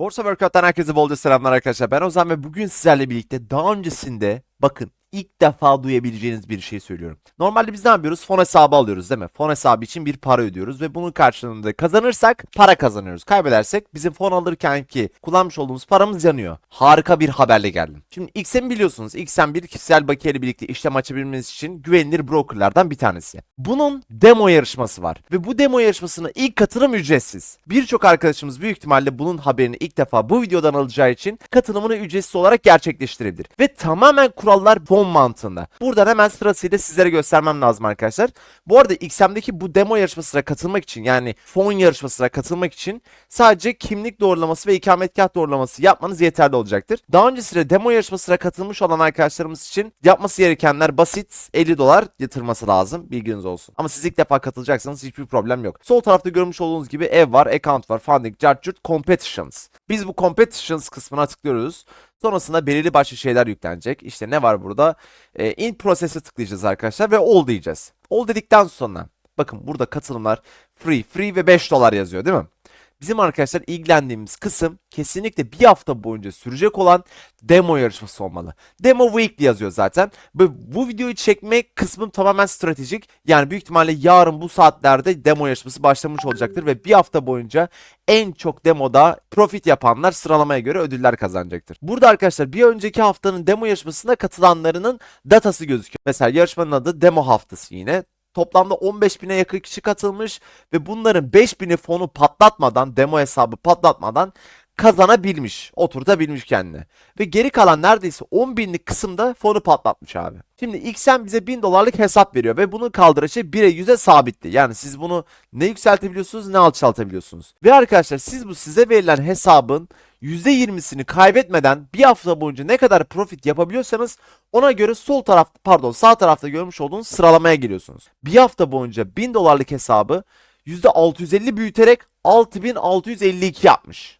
Borsa Workout'tan herkese bolca selamlar arkadaşlar. Ben Ozan ve bugün sizlerle birlikte daha öncesinde bakın ilk defa duyabileceğiniz bir şey söylüyorum. Normalde biz ne yapıyoruz? Fon hesabı alıyoruz değil mi? Fon hesabı için bir para ödüyoruz ve bunun karşılığında kazanırsak para kazanıyoruz. Kaybedersek bizim fon alırken ki kullanmış olduğumuz paramız yanıyor. Harika bir haberle geldim. Şimdi XM'i biliyorsunuz. XM bir kişisel bakiye ile birlikte işlem açabilmeniz için güvenilir brokerlardan bir tanesi. Bunun demo yarışması var ve bu demo yarışmasına ilk katılım ücretsiz. Birçok arkadaşımız büyük ihtimalle bunun haberini ilk defa bu videodan alacağı için katılımını ücretsiz olarak gerçekleştirebilir. Ve tamamen kurallar fon mantığında. Buradan hemen sırasıyla sizlere göstermem lazım arkadaşlar. Bu arada XM'deki bu demo yarışmasına katılmak için yani fon yarışmasına katılmak için sadece kimlik doğrulaması ve ikametgah doğrulaması yapmanız yeterli olacaktır. Daha öncesinde demo yarışmasına katılmış olan arkadaşlarımız için yapması gerekenler basit 50 dolar yatırması lazım bilginiz olsun. Ama siz ilk defa katılacaksanız hiçbir problem yok. Sol tarafta görmüş olduğunuz gibi ev var, account var, funding, chart, competitions. Biz bu competitions kısmına tıklıyoruz. Sonrasında belirli başlı şeyler yüklenecek. İşte ne var burada? Ee, in process'e tıklayacağız arkadaşlar ve all diyeceğiz. All dedikten sonra bakın burada katılımlar free, free ve 5 dolar yazıyor değil mi? Bizim arkadaşlar ilgilendiğimiz kısım kesinlikle bir hafta boyunca sürecek olan demo yarışması olmalı. Demo Weekly yazıyor zaten. Ve bu videoyu çekme kısmım tamamen stratejik. Yani büyük ihtimalle yarın bu saatlerde demo yarışması başlamış olacaktır ve bir hafta boyunca en çok demoda profit yapanlar sıralamaya göre ödüller kazanacaktır. Burada arkadaşlar bir önceki haftanın demo yarışmasına katılanlarının datası gözüküyor. Mesela yarışmanın adı demo haftası yine. Toplamda 15 bine yakın kişi katılmış ve bunların 5 bini fonu patlatmadan, demo hesabı patlatmadan kazanabilmiş, oturtabilmiş kendine. Ve geri kalan neredeyse 10 binlik kısımda fonu patlatmış abi. Şimdi XM bize 1000 dolarlık hesap veriyor ve bunun kaldıraçı 1'e 100'e sabitti. Yani siz bunu ne yükseltebiliyorsunuz ne alçaltabiliyorsunuz. Ve arkadaşlar siz bu size verilen hesabın %20'sini kaybetmeden bir hafta boyunca ne kadar profit yapabiliyorsanız ona göre sol taraf pardon sağ tarafta görmüş olduğunuz sıralamaya giriyorsunuz. Bir hafta boyunca 1000 dolarlık hesabı %650 büyüterek 6652 yapmış.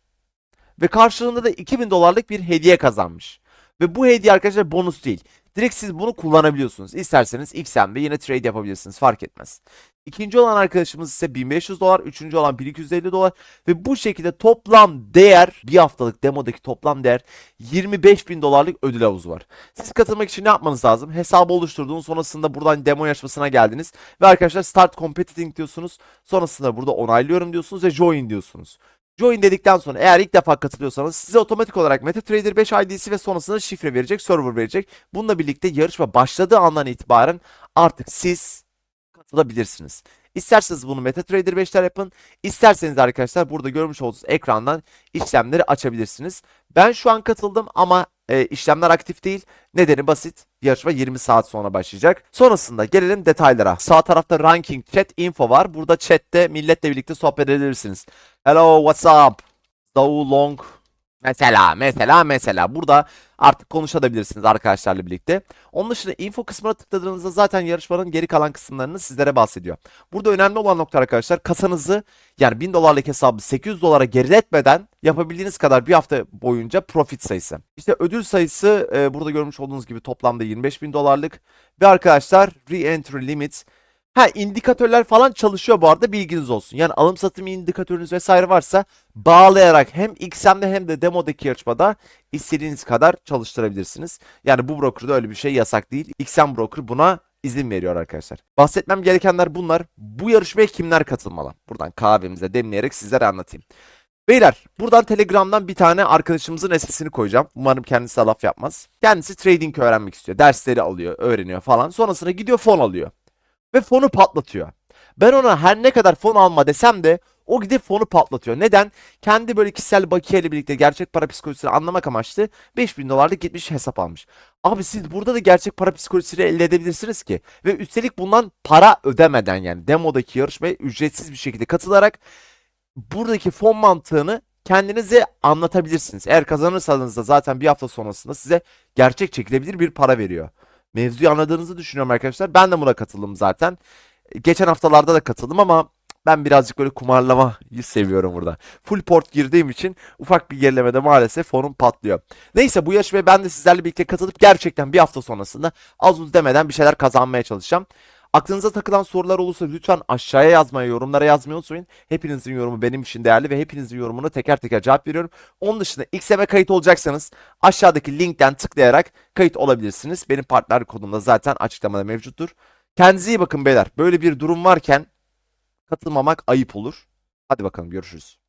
Ve karşılığında da 2000 dolarlık bir hediye kazanmış. Ve bu hediye arkadaşlar bonus değil. Direkt siz bunu kullanabiliyorsunuz. İsterseniz XM'de yine trade yapabilirsiniz fark etmez. İkinci olan arkadaşımız ise 1500 dolar, üçüncü olan 1250 dolar ve bu şekilde toplam değer bir haftalık demodaki toplam değer 25 bin dolarlık ödül havuzu var. Siz katılmak için ne yapmanız lazım? Hesabı oluşturduğunuz sonrasında buradan demo yarışmasına geldiniz ve arkadaşlar start competing diyorsunuz. Sonrasında burada onaylıyorum diyorsunuz ve join diyorsunuz. Join dedikten sonra eğer ilk defa katılıyorsanız size otomatik olarak MetaTrader 5 ID'si ve sonrasında şifre verecek, server verecek. Bununla birlikte yarışma başladığı andan itibaren artık siz katılabilirsiniz. İsterseniz bunu MetaTrader 5'ler yapın. İsterseniz arkadaşlar burada görmüş olduğunuz ekrandan işlemleri açabilirsiniz. Ben şu an katıldım ama e, işlemler aktif değil. Nedeni basit. Yarışma 20 saat sonra başlayacak. Sonrasında gelelim detaylara. Sağ tarafta ranking chat info var. Burada chatte milletle birlikte sohbet edebilirsiniz. Hello, what's up? So long. Mesela, mesela, mesela. Burada artık konuşabilirsiniz arkadaşlarla birlikte. Onun dışında info kısmına tıkladığınızda zaten yarışmanın geri kalan kısımlarını sizlere bahsediyor. Burada önemli olan nokta arkadaşlar kasanızı yani 1000 dolarlık hesabı 800 dolara geriletmeden yapabildiğiniz kadar bir hafta boyunca profit sayısı. İşte ödül sayısı e, burada görmüş olduğunuz gibi toplamda 25 bin dolarlık. Ve arkadaşlar re-entry limit Ha indikatörler falan çalışıyor bu arada bilginiz olsun. Yani alım satım indikatörünüz vesaire varsa bağlayarak hem XM'de hem de demodaki yarışmada istediğiniz kadar çalıştırabilirsiniz. Yani bu brokerda öyle bir şey yasak değil. XM broker buna izin veriyor arkadaşlar. Bahsetmem gerekenler bunlar. Bu yarışmaya kimler katılmalı? Buradan kahvemize demleyerek sizlere anlatayım. Beyler buradan Telegram'dan bir tane arkadaşımızın sesini koyacağım. Umarım kendisi laf yapmaz. Kendisi trading öğrenmek istiyor. Dersleri alıyor, öğreniyor falan. Sonrasında gidiyor fon alıyor ve fonu patlatıyor. Ben ona her ne kadar fon alma desem de o gidip fonu patlatıyor. Neden? Kendi böyle kişisel bakiye ile birlikte gerçek para psikolojisini anlamak amaçlı 5000 dolarlık gitmiş hesap almış. Abi siz burada da gerçek para psikolojisini elde edebilirsiniz ki. Ve üstelik bundan para ödemeden yani demodaki yarışmaya ücretsiz bir şekilde katılarak buradaki fon mantığını kendinize anlatabilirsiniz. Eğer kazanırsanız da zaten bir hafta sonrasında size gerçek çekilebilir bir para veriyor. Mevzuyu anladığınızı düşünüyorum arkadaşlar. Ben de buna katıldım zaten. Geçen haftalarda da katıldım ama ben birazcık böyle kumarlamayı seviyorum burada. Full port girdiğim için ufak bir gerilemede maalesef fonum patlıyor. Neyse bu yarışmaya ben de sizlerle birlikte katılıp gerçekten bir hafta sonrasında az uz demeden bir şeyler kazanmaya çalışacağım. Aklınıza takılan sorular olursa lütfen aşağıya yazmaya, yorumlara yazmayı unutmayın. Hepinizin yorumu benim için değerli ve hepinizin yorumuna teker teker cevap veriyorum. Onun dışında XM'e kayıt olacaksanız aşağıdaki linkten tıklayarak kayıt olabilirsiniz. Benim partner kodum da zaten açıklamada mevcuttur. Kendinize iyi bakın beyler. Böyle bir durum varken katılmamak ayıp olur. Hadi bakalım görüşürüz.